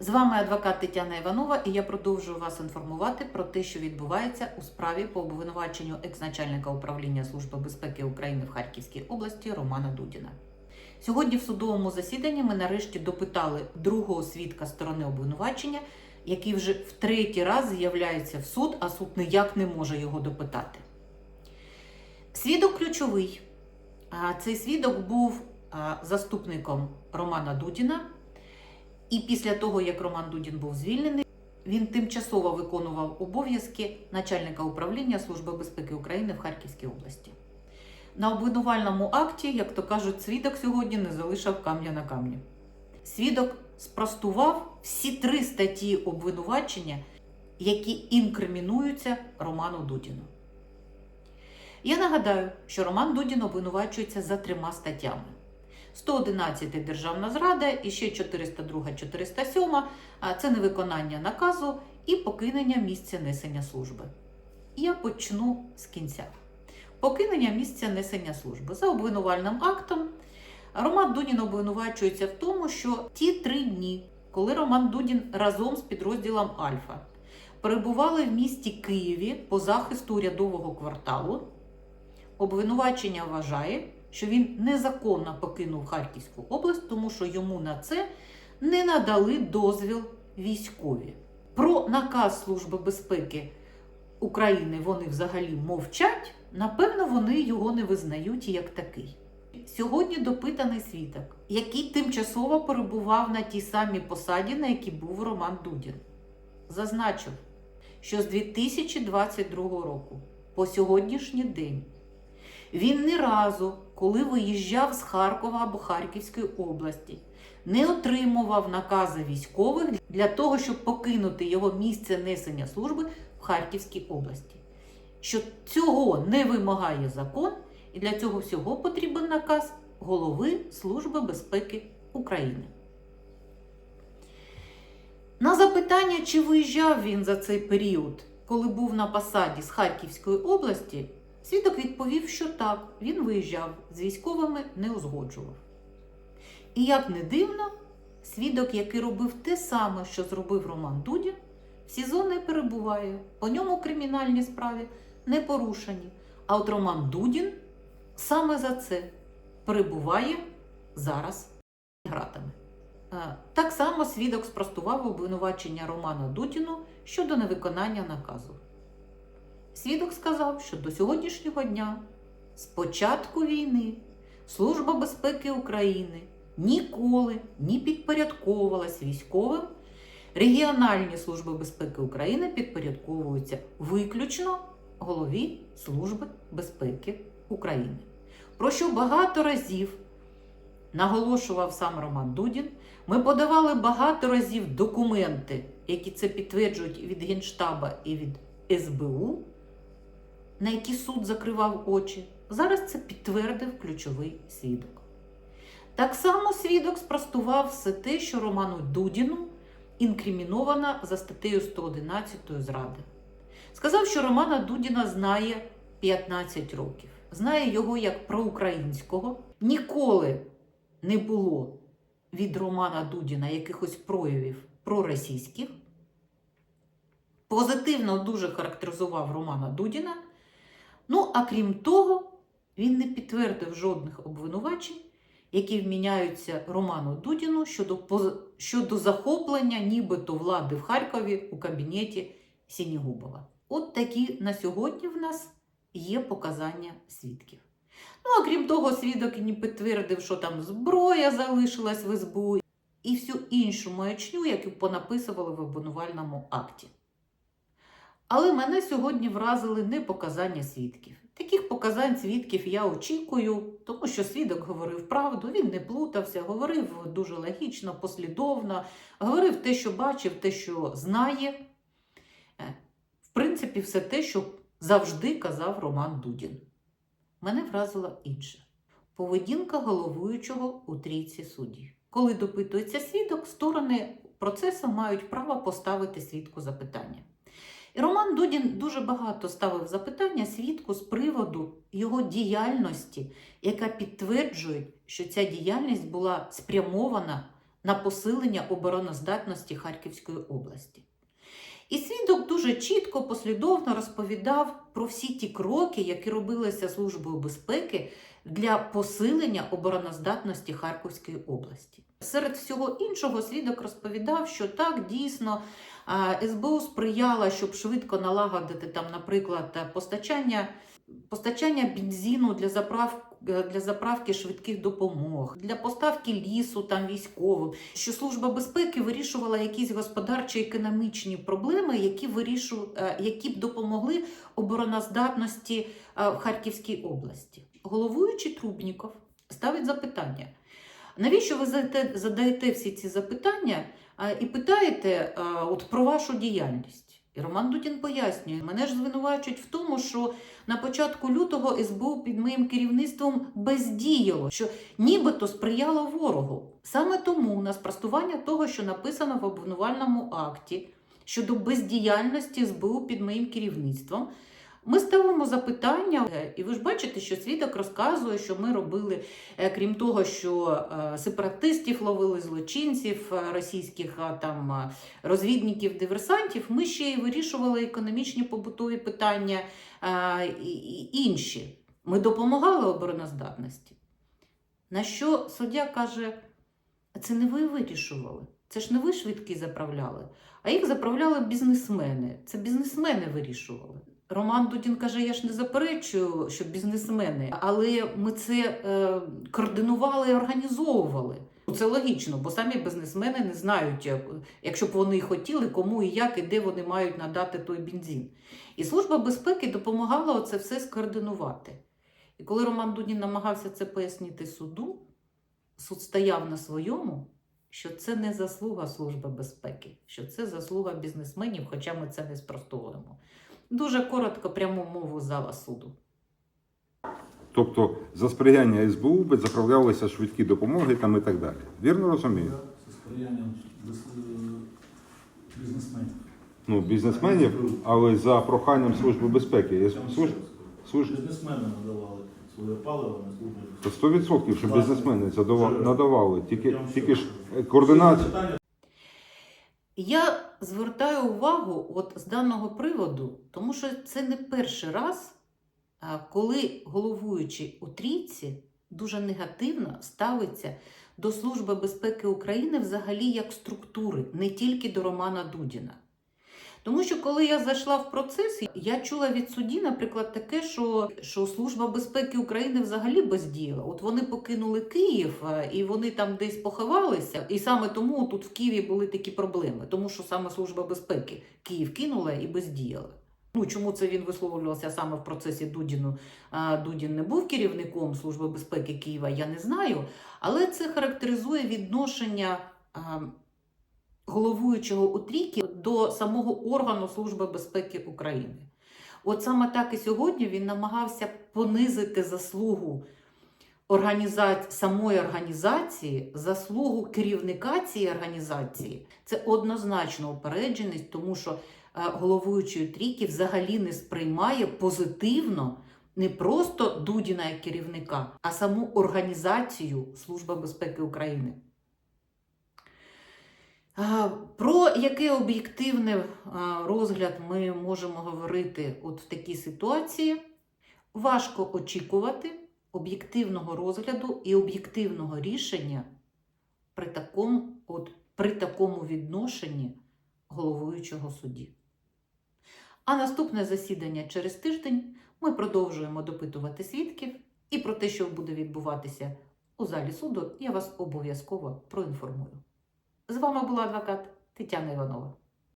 З вами адвокат Тетяна Іванова, і я продовжую вас інформувати про те, що відбувається у справі по обвинуваченню екс-начальника управління Служби безпеки України в Харківській області Романа Дудіна. Сьогодні в судовому засіданні ми нарешті допитали другого свідка сторони обвинувачення, який вже в третій раз з'являється в суд, а суд ніяк не може його допитати. Свідок ключовий. Цей свідок був заступником Романа Дудіна. І після того, як Роман Дудін був звільнений, він тимчасово виконував обов'язки начальника управління Служби безпеки України в Харківській області. На обвинувальному акті, як то кажуть, свідок сьогодні не залишав камня на камні. Свідок спростував всі три статті обвинувачення, які інкримінуються Роману Дудіну. Я нагадаю, що Роман Дудін обвинувачується за трьома статтями. 111 державна зрада і ще 402, 407 це невиконання наказу і покинення місця несення служби. Я почну з кінця. Покинення місця несення служби. За обвинувальним актом Роман Дудін обвинувачується в тому, що ті три дні, коли Роман Дудін разом з підрозділом Альфа перебували в місті Києві по захисту урядового кварталу, обвинувачення вважає, що він незаконно покинув Харківську область, тому що йому на це не надали дозвіл військові. Про наказ Служби безпеки України вони взагалі мовчать. Напевно, вони його не визнають як такий. Сьогодні допитаний свідок, який тимчасово перебував на тій самій посаді, на якій був Роман Дудін, зазначив, що з 2022 року по сьогоднішній день він ні разу, коли виїжджав з Харкова або Харківської області, не отримував накази військових для того, щоб покинути його місце несення служби в Харківській області. Що цього не вимагає закон, і для цього всього потрібен наказ голови Служби безпеки України. На запитання, чи виїжджав він за цей період, коли був на посаді з Харківської області, Свідок відповів, що так, він виїжджав, з військовими не узгоджував. І як не дивно, свідок, який робив те саме, що зробив Роман Дудін, в СІЗО не перебуває, по ньому кримінальні справи не порушені. А от Роман Дудін саме за це перебуває зараз гратами. Е, Так само свідок спростував обвинувачення Романа Дудіну щодо невиконання наказу. Свідок сказав, що до сьогоднішнього дня, з початку війни, Служба безпеки України ніколи не підпорядковувалась військовим. Регіональні служби безпеки України підпорядковуються виключно голові Служби безпеки України. Про що багато разів наголошував сам Роман Дудін. Ми подавали багато разів документи, які це підтверджують від Генштаба і від СБУ на які суд закривав очі. Зараз це підтвердив ключовий свідок. Так само свідок спростував все те, що Роману Дудіну інкриміновано за статтею 111 зради. Сказав, що Романа Дудіна знає 15 років, знає його як проукраїнського. Ніколи не було від Романа Дудіна якихось проявів проросійських. Позитивно дуже характеризував Романа Дудіна. Ну, а крім того, він не підтвердив жодних обвинувачень, які вміняються Роману Дудіну щодо, щодо захоплення нібито влади в Харкові у кабінеті Сінігубова. От такі на сьогодні в нас є показання свідків. Ну, а крім того, свідок не підтвердив, що там зброя залишилась в СБУ і всю іншу маячню, яку понаписували в обвинувальному акті. Але мене сьогодні вразили не показання свідків. Таких показань свідків я очікую, тому що свідок говорив правду, він не плутався, говорив дуже логічно, послідовно, говорив те, що бачив, те, що знає. Е, В принципі, все те, що завжди казав Роман Дудін. Мене вразило інше. Поведінка головуючого у трійці суддів. Коли допитується свідок, сторони процесу мають право поставити свідку запитання. Роман Дудін дуже багато ставив запитання свідку з приводу його діяльності, яка підтверджує, що ця діяльність була спрямована на посилення обороноздатності Харківської області. І свідок дуже чітко, послідовно розповідав про всі ті кроки, які робилися Службою безпеки для посилення обороноздатності Харківської області. Серед всього іншого свідок розповідав, що так дійсно СБУ сприяла, щоб швидко налагодити там, наприклад, постачання, постачання бензину для заправ. Для заправки швидких допомог, для поставки лісу там військовим, що служба безпеки вирішувала якісь господарчі економічні проблеми, які вирішу, е, які б допомогли обороноздатності е, в Харківській області. Головуючий Трубніков ставить запитання: навіщо ви задаєте, всі ці запитання і питаєте от про вашу діяльність? І Роман Дудін пояснює, мене ж звинувачують в тому, що на початку лютого СБУ під моїм керівництвом бездіяло, що нібито сприяло ворогу. Саме тому на спростування того, що написано в обвинувальному акті щодо бездіяльності СБУ під моїм керівництвом, ми ставимо запитання, е, і ви ж бачите, що свідок розказує, що ми робили, е, крім того, що е, сепаратистів ловили злочинців, російських там розвідників, диверсантів. Ми ще й вирішували економічні побутові питання і інші. Ми допомагали обороноздатності. На що суддя каже: це не ви вирішували, це ж не ви швидкі заправляли, а їх заправляли бізнесмени. Це бізнесмени вирішували. Роман Дудін каже: я ж не заперечую, що бізнесмени, але ми це е, координували і організовували. Це логічно, бо самі бізнесмени не знають, якщо б вони хотіли, кому і як, і де вони мають надати той бензин. І Служба безпеки допомагала це все скоординувати. І коли Роман Дудін намагався це пояснити суду, суд стояв на своєму, що це не заслуга Служби безпеки, що це заслуга бізнесменів, хоча ми це не спростовуємо. Дуже коротко пряму мову зала суду. Тобто за сприяння СБУ би заправлялися швидкі допомоги там і так далі. Вірно розумію? Це сприянням бізнесменів. Ну, бізнесменів, але за проханням Служби безпеки. Я Я вам служ... служ... кажу. Бізнесмени надавали своє паливо на службу. То 100% що бізнесмени задава... Надавали. Тільки, тільки ж е, координація. Я звертаю увагу от з даного приводу, тому що це не перший раз, коли головуючий у трійці дуже негативно ставиться до Служби безпеки України взагалі як структури, не тільки до Романа Дудіна. Тому що коли я зайшла в процес, я чула від судді, наприклад, таке, що, що Служба безпеки України взагалі бездіяла. От вони покинули Київ е, і вони там десь поховалися. І саме тому тут в Києві були такі проблеми, тому що саме Служба безпеки Київ кинула і бездіяла. Ну чому це він висловлювався саме в процесі Дудіну? Дудін не був керівником Служби безпеки Києва, я не знаю. Але це характеризує відношення а, головуючого у трійки до самого органу Служби безпеки України. От саме так і сьогодні він намагався понизити заслугу організа... самої організації, заслугу керівника цієї організації. Це однозначно упередженість, тому що е, головуючої трійки взагалі не сприймає позитивно не просто Дудіна як керівника, а саму організацію Служби безпеки України. Про який об'єктивний розгляд ми можемо говорити от в такій ситуації? Важко очікувати об'єктивного розгляду і об'єктивного рішення при такому, от, при такому відношенні головуючого судді. А наступне засідання через тиждень ми продовжуємо допитувати свідків, і про те, що буде відбуватися у залі суду, я вас обов'язково проінформую. З вами була адвокат Тетяна Іванова.